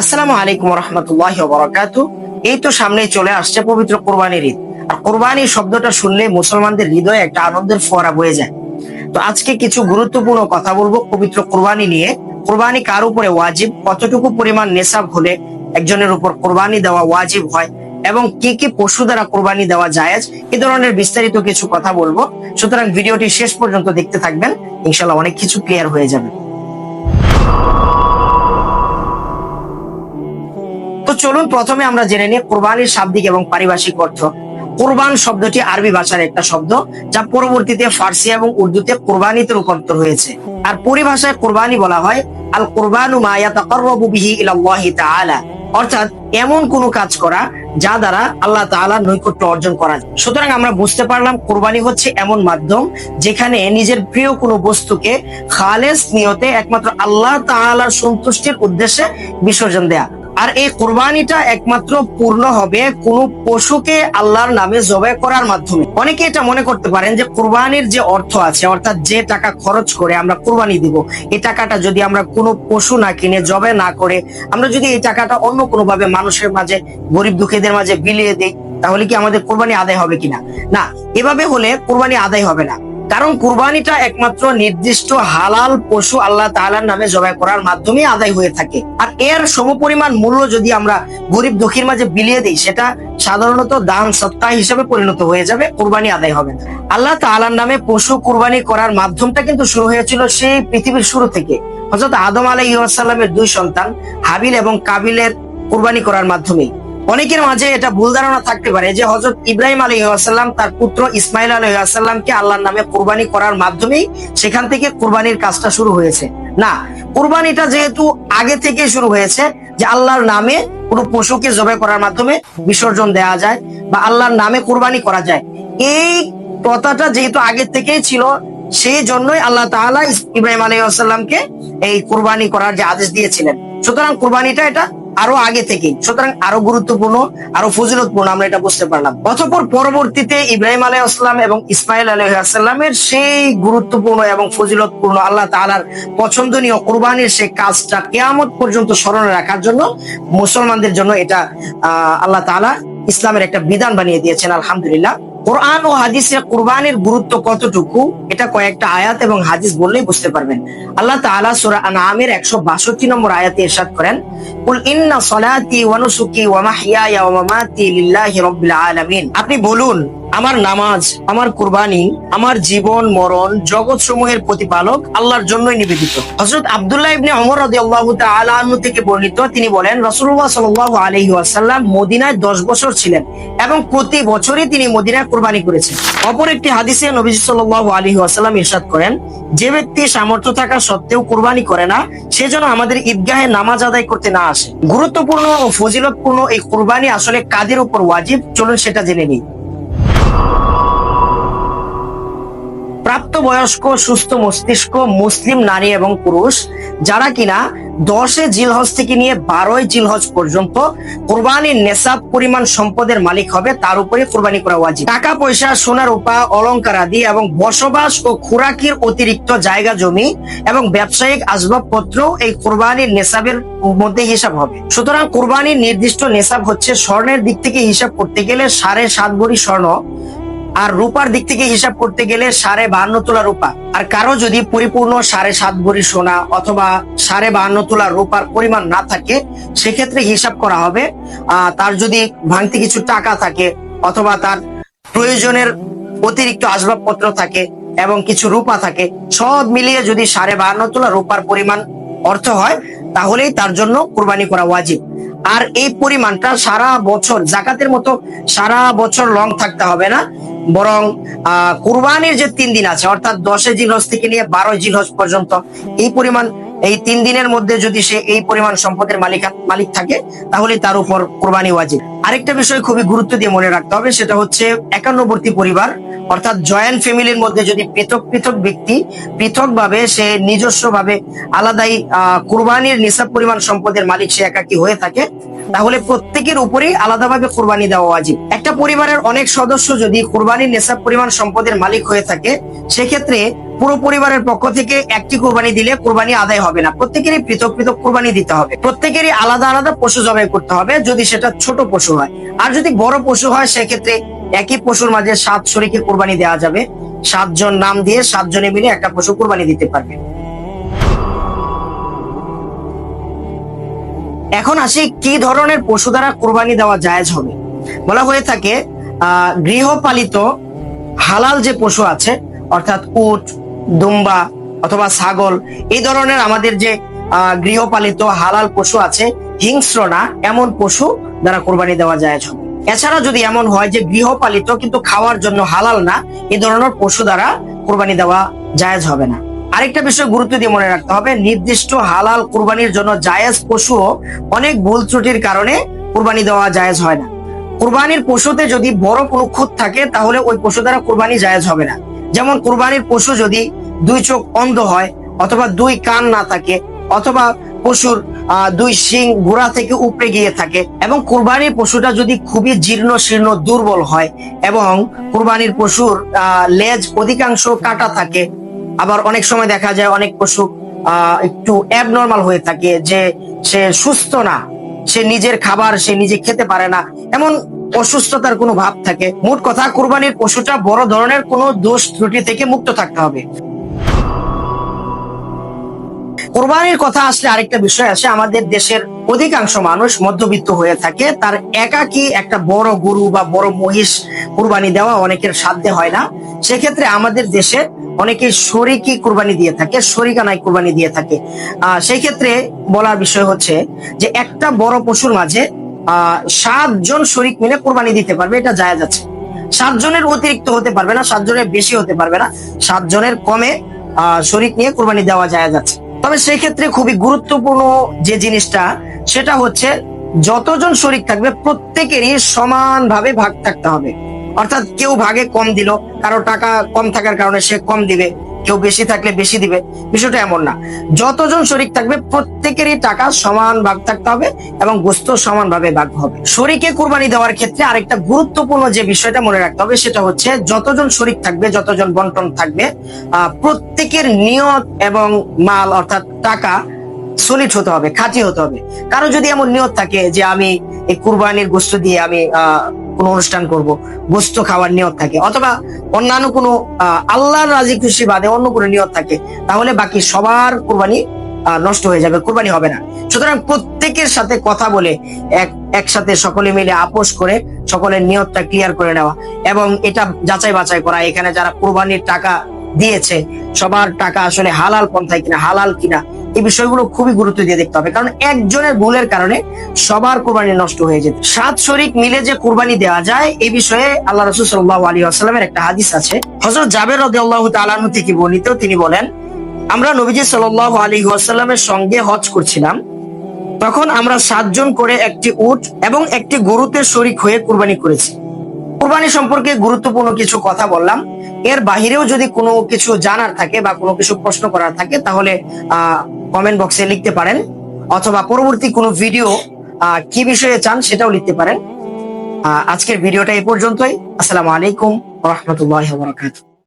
আসসালামু আলাইকুম রহমতুল্লাহ বরাকাতু এই তো সামনে চলে আসছে পবিত্র কোরবানির ঈদ। আর কোরবানি শব্দটা শুনলে মুসলমানদের হৃদয়ে একটা আনন্দের ফোয়ারা বয়ে যায়। তো আজকে কিছু গুরুত্বপূর্ণ কথা বলব পবিত্র কোরবানি নিয়ে। কোরবানি কার উপরে ওয়াজিব? কতটুকু পরিমাণ নেশাব হলে একজনের উপর কোরবানি দেওয়া ওয়াজিব হয়? এবং কি কি পশু দ্বারা কোরবানি দেওয়া জায়েজ? এ ধরনের বিস্তারিত কিছু কথা বলব। সুতরাং ভিডিওটি শেষ পর্যন্ত দেখতে থাকবেন। ইনশাল্লাহ অনেক কিছু ক্লিয়ার হয়ে যাবে। চলুন প্রথমে আমরা জেনে নিই কোরবানির শাব্দিক এবং পারিভাষিক অর্থ। কোরবান শব্দটি আরবি ভাষার একটা শব্দ, যা পরবর্তীতে ফার্সি এবং উর্দুতে কোরবানিতে রূপান্তর হয়েছে। আর পরিভাষায় কোরবানি বলা হয় আল কোরবানু মা ইয়াতাকাররাবু বিহি ইলাল্লাহি তাআলা। অর্থাৎ এমন কোনো কাজ করা, যা দ্বারা আল্লাহ তাআলার নৈকট্য অর্জন করা যায়। সুতরাং আমরা বুঝতে পারলাম কোরবানি হচ্ছে এমন মাধ্যম, যেখানে নিজের প্রিয় কোনো বস্তুকে খালেস নিয়তে একমাত্র আল্লাহ তাআলার সন্তুষ্টির উদ্দেশ্যে বিসর্জন দেয়া। আর এই কোরবানিটা একমাত্র পূর্ণ হবে কোন পশুকে আল্লাহর নামে জবাই করার মাধ্যমে। অনেকে এটা মনে করতে পারেন যে কোরবানির যে অর্থ আছে, অর্থাৎ যে টাকা খরচ করে আমরা কোরবানি দিব, এই টাকাটা যদি আমরা কোনো পশু না কিনে জবাই না করে, আমরা যদি এই টাকাটা অন্য কোনো ভাবে মানুষের মাঝে, গরিব দুঃখীদের মাঝে বিলিয়ে দেই, তাহলে কি আমাদের কোরবানি আদায় হবে কিনা? না, এভাবে হলে কোরবানি আদায় হবে না। কারণ কুরবানিটা একমাত্র নির্দিষ্ট হালাল পশু আল্লাহ তাআলার নামে জবাই করার মাধ্যমে আদায় হয়ে থাকে। আর এর সমপরিমাণ মূল্য যদি আমরা গরিব দুঃখীর মাঝে বিলিয়ে দিই, সেটা সাধারণত দান সত্তা হিসেবে পরিণত হয়ে যাবে, কুরবানি আদায় হবে না। আল্লাহ তাআলার নামে পশু কুরবানি করার মাধ্যমটা কিন্তু শুরু হয়েছিল সেই পৃথিবীর শুরু থেকে। হযরত আদম আলাইহিসসালামের দুই সন্তান হাবিল এবং কাবিলের কুরবানি করার মাধ্যমেই। অনেকের মাঝে এটা ভুল ধারণা থাকতে পারে যে হজরত ইব্রাহিম আলী আসাল্লাম তার পুত্র ইসমাইল আলী আসাল্লামকে আল্লাহর নামে কোরবানি করার মাধ্যমেই সেখান থেকে কোরবানির কাজটা শুরু হয়েছে। না, কোরবানিটা যেহেতু আগে থেকে শুরু হয়েছে যে আল্লাহর নামে কোনো পশুকে জবাই করার মাধ্যমে বিসর্জন দেওয়া যায় বা আল্লাহর নামে কোরবানি করা যায়। এই প্রথাটা যেহেতু আগে থেকেই ছিল, সেই জন্যই আল্লাহ তাআলা ইব্রাহিম আলী আসাল্লামকে এই কোরবানি করার যে আদেশ দিয়েছিলেন। সুতরাং কোরবানিটা এটা আরও আগে থেকেই সুতরাং আরও গুরুত্বপূর্ণ, আরও ফজিলতপূর্ণ আমরা এটা বুঝতে পারলাম। অতঃপর পরবর্তীতে ইব্রাহিম আলাই আসলাম এবং ইসমাইল আলাইসাল্লামের সেই গুরুত্বপূর্ণ এবং ফজিলতপূর্ণ আল্লাহ তাআলার পছন্দনীয় কোরবানির সেই কাজটা কেয়ামত পর্যন্ত স্মরণে রাখার জন্য মুসলমানদের জন্য এটা, আহ, আল্লাহ তাআলা ইসলামের একটা বিধান বানিয়ে দিয়েছেন, আলহামদুলিল্লাহ। কোরআন ও হাদিসে কোরবানির গুরুত্ব কতটুকু, এটা কয়েকটা আয়াত এবং হাদিস বললেই বুঝতে পারবেন। আল্লাহ তাআলা সূরা আনআমের 162 নম্বর আয়াতে ইরশাদ করেন, কুল ইন্না সলাতি ওয়া নুসুকি ওয়া মাহইয়ায়া ওয়া মামাতি লিল্লাহি রাব্বিল আলামিন। আপনি বলুন আমার নামাজ, আমার কুরবানি, আমার জীবন, মরণ, জগৎ সমূহের প্রতিপালক আল্লাহর জন্যই নিবেদিত। হযরত আব্দুল্লাহ ইবনে ওমর রাদিয়াল্লাহু তাআলা আনহু থেকে বর্ণিত, তিনি বলেন, রাসূলুল্লাহ সাল্লাল্লাহু আলাইহি ওয়াসাল্লাম মদিনায় 10 বছর ছিলেন এবং প্রতি বছরই তিনি মদিনায় কুরবানি করেছেন। অপর একটি হাদিসে নবীজি সাল্লাল্লাহু আলাইহি ওয়াসাল্লাম ইরশাদ করেন, যে ব্যক্তি সামর্থ্য থাকা সত্ত্বেও কুরবানি করে না, সে যেন আমাদের ঈদগাহে নামাজ আদায় করতে না আসে। গুরুত্বপূর্ণ ও ফজিলতপূর্ণ এই কুরবানি আসলে কাদের উপর ওয়াজিব? চলুন সেটা জেনে নিই। you প্রাপ্তবয়স্ক, সুস্থ মস্তিষ্ক, মুসলিম নারী এবং পুরুষ, যারা কিনা দশে জিলহজ থেকে নিয়ে বারোই জিলহজ পর্যন্ত কোরবানির নেশাব পরিমাণ সম্পদের মালিক হবে, তার উপরে কোরবানি করা ওয়াজিব। টাকা, পয়সা, সোনার উপা অলংকার আদি এবং বসবাস ও খুরাকির অতিরিক্ত জায়গা, জমি এবং ব্যবসায়িক আসবাবপত্র এই কোরবানির নেশাবের মধ্যে হিসাব হবে। সুতরাং কোরবানির নির্দিষ্ট নেশাব হচ্ছে স্বর্ণের দিক থেকে হিসাব করতে গেলে সাড়ে সাত ভরি স্বর্ণ আর রূপার দিক থেকে হিসাব করতে গেলে সাড়ে বাহান্ন তোলা রূপা। আর কারও যদি পরিপূর্ণ সাড়ে সাত ভরি সোনা অথবা সাড়ে বাহান্ন তোলা রূপার পরিমাণ না থাকে, সেক্ষেত্রে হিসাব করা হবে তার যদি ভাঙতি কিছু টাকা থাকে অথবা তার প্রয়োজনের অতিরিক্ত আসবাবপত্র থাকে এবং কিছু রূপা থাকে, সব মিলিয়ে যদি সাড়ে বাহান্ন তোলা রূপার পরিমাণ অর্থ হয় তাহলেই তার জন্য কোরবানি করা ওয়াজিব। আর এই পরিমাণটা সারা বছর, জাকাতের মতো সারা বছর লং থাকতে হবে না। বরং কুরবানির যে তিন দিন আছে, অর্থাৎ দশে জিলহজ থেকে নিয়ে বারো জিলহজ পর্যন্ত, এই পরিমাণ, এই তিন দিনের মধ্যে যদি সে এই পরিমাণ সম্পদের মালিক মালিক থাকে তাহলে তার উপর কোরবানি ওয়াজিব। আরেকটা বিষয় খুবই গুরুত্ব দিয়ে মনে রাখতে হবে, সেটা হচ্ছে একান্নবর্তী পরিবার অর্থাৎ জয়েন্ট ফ্যামিলির মধ্যে যদি পৃথক পৃথক ব্যক্তি পৃথক ভাবে সে নিজস্ব ভাবে আলাদাই কুরবানির নিসাব পরিমাণ সম্পদের মালিক সে একাকি হয়ে থাকে, তাহলে প্রত্যেকের উপরেই আলাদাভাবে কোরবানি দেওয়া উচিত একটা পরিবারের অনেক সদস্য যদি কোরবানির নেশাব পরিমাণ সম্পদের মালিক হয়ে থাকে, সেক্ষেত্রে পুরো পরিবারের পক্ষ থেকে একটি কোরবানি দিলে কোরবানি আদায় হবে না। প্রত্যেকেরই পৃথক পৃথক কোরবানি দিতে হবে। প্রত্যেকেরই আলাদা আলাদা পশু জবাই করতে হবে যদি সেটা ছোট পশু হয়। আর যদি বড় পশু হয়, সেক্ষেত্রে একই পশুর মাঝে সাত শরীকে কোরবানি দেওয়া যাবে। সাতজন নাম দিয়ে সাতজনে মিলে একটা পশু কোরবানি দিতে পারবে। এখন আসি কি ধরনের পশু দ্বারা কোরবানি দেওয়া জায়েজ হবে। বলা হয়ে থাকে গৃহপালিত হালাল যে পশু আছে, অর্থাৎ উট, দুম্বা অথবা ছাগল, এই ধরনের আমাদের যে গৃহপালিত হালাল পশু আছে, হিংস্র না, এমন পশু দ্বারা কোরবানি দেওয়া জায়েজ হবে। এছাড়া যদি এমন হয় যে গৃহপালিত কিন্তু খাওয়ার জন্য হালাল না এই ধরনের পশু দ্বারা কোরবানি দেওয়া জায়েজ হবে না। আরেকটা বিষয় গুরুত্ব দিয়ে মনে রাখতে হবে, নির্দিষ্ট হালাল কুরবানির জন্য জায়েজ পশুও অনেক ভুল ত্রুটির কারণে কুরবানি দেওয়া জায়েজ হয় না। কুরবানির পশুতে যদি বড় কোনো খুঁত থাকে, তাহলে ওই পশু দ্বারা কুরবানি জায়েজ হবে না। যেমন কুরবানির পশু যদি দুই চোখ অন্ধ হয়, অথবা দুই কান না থাকে, অথবা পশুর দুই শিং গোড়া থেকে উপরে গিয়ে থাকে এবং কুরবানির পশুটা যদি খুবই জীর্ণ শীর্ণ দুর্বল হয় এবং কুরবানির পশুর লেজ অধিকাংশ কাটা থাকে। আবার অনেক সময় দেখা যায় অনেক পশু একটু অ্যাবনর্মাল হয়ে থাকে যে সে সুস্থ না। সে নিজের খাবার সে নিজে খেতে পারে না। এমন অসুস্থতার কোনো ভাব থাকে। মোট কথা কুরবানির পশুটা বড় ধরনের কোনো দোষ ত্রুটি থেকে মুক্ত থাকতে হবে। কোরবানির কথা আসলে আরেকটা বিষয় আছে। আমাদের দেশের অধিকাংশ মানুষ মধ্যবিত্ত হয়ে থাকে। তার একাকি একটা বড় গরু বা বড় মহিষ কুরবানি দেওয়া অনেকের সাধ্যে হয় না। সেক্ষেত্রে আমাদের দেশে অনেকে শরিকি কুরবানি দিয়ে থাকে, শরিকানায় কুরবানি দিয়ে থাকে। আহ সেই ক্ষেত্রে বলার বিষয় হচ্ছে যে একটা বড় পশুর মাঝে আহ সাতজন শরিক মিলে কুরবানি দিতে পারবে, এটা যায় আছে। সাতজনের অতিরিক্ত হতে পারবে না, সাতজনের বেশি হতে পারবে না। সাতজনের কমে আহ শরিক নিয়ে কুরবানি দেওয়া জায়েজ আছে। তবে সেক্ষেত্রে খুবই গুরুত্বপূর্ণ যে জিনিসটা, সেটা হচ্ছে যতজন শরিক থাকবে প্রত্যেকেরই সমানভাবে ভাগ থাকতে হবে। অর্থাৎ কেউ ভাগে কম দিল, কারও টাকা কম থাকার কারণে সে কম দিবে। কেউ বেশি থাকলে বেশি দিবে। বিষয়টা এমন না। যতজন শরিক থাকবে, প্রত্যেকেরই টাকা সমান ভাগ থাকতে হবে এবং গোস্ত সমানভাবে ভাগ হবে। শরিকে কুরবানি দেওয়ার ক্ষেত্রে আরেকটা গুরুত্বপূর্ণ যে বিষয়টা মনে রাখতে হবে, সেটা হচ্ছে যতজন শরিক থাকবে, যতজন বন্টন থাকবে প্রত্যেকের নিয়ত এবং মাল অর্থাৎ টাকা সলিড হতে হবে, খাঁটি হতে হবে। কারও যদি এমন নিয়ত থাকে যে আমি এই কুরবানির গোস্ত দিয়ে আমি আহ কোনো অনুষ্ঠান করব, গোস্ত খাওয়ার নিয়ত থাকে, অথবা অন্যান্য কোনো আল্লাহর রাজি খুশি বাদে অন্য কোনো নিয়ত থাকে, তাহলে বাকি সবার কুরবানি নষ্ট হয়ে যাবে, কুরবানি হবে না। সুতরাং প্রত্যেকের সাথে কথা বলে, এক, একসাথে সকলে মিলে আপোষ করে সকলের নিয়তটা ক্লিয়ার করে নেওয়া, এবং এটা যাচাই বাছাই করা, এখানে যারা কুরবানির টাকা দিয়েছে, সবার টাকা আসলে হালাল পন্থায় কিনা, হালাল কিনা এই বিষয়গুলো খুবই গুরুত্ব দিয়ে দেখতে হবে। কারণ একজনের ভুলের কারণে সবার কোরবানি নষ্ট হয়ে যেত। সাত শরিক মিলে যে কোরবানি দেওয়া যায়, এই বিষয়ে আল্লাহ রসুল সাল্লাহ আলী আসসালামের একটা হাদিস আছে। হজরত জাবের রদি তালানু থেকে বর্ণিত, তিনি বলেন, আমরা নবীজি সাল্লাহ আলী আসাল্লামের সঙ্গে হজ করছিলাম। তখন আমরা সাতজন করে একটি উট এবং একটি গরুতে শরিক হয়ে কুরবানি করেছি। কুরবানি সম্পর্কে গুরুত্বপূর্ণ কিছু কথা বললাম। এর বাহিরেও যদি কোনো কিছু জানার থাকে বা কোনো কিছু প্রশ্ন করার থাকে, তাহলে, আহ কমেন্ট বক্সে লিখতে পারেন, অথবা পরবর্তী কোনো ভিডিও কি বিষয়ে চান সেটাও লিখতে পারেন। আজকের ভিডিওটা এই পর্যন্তই। আসসালামু আলাইকুম রহমতুল্লাহ বরকাত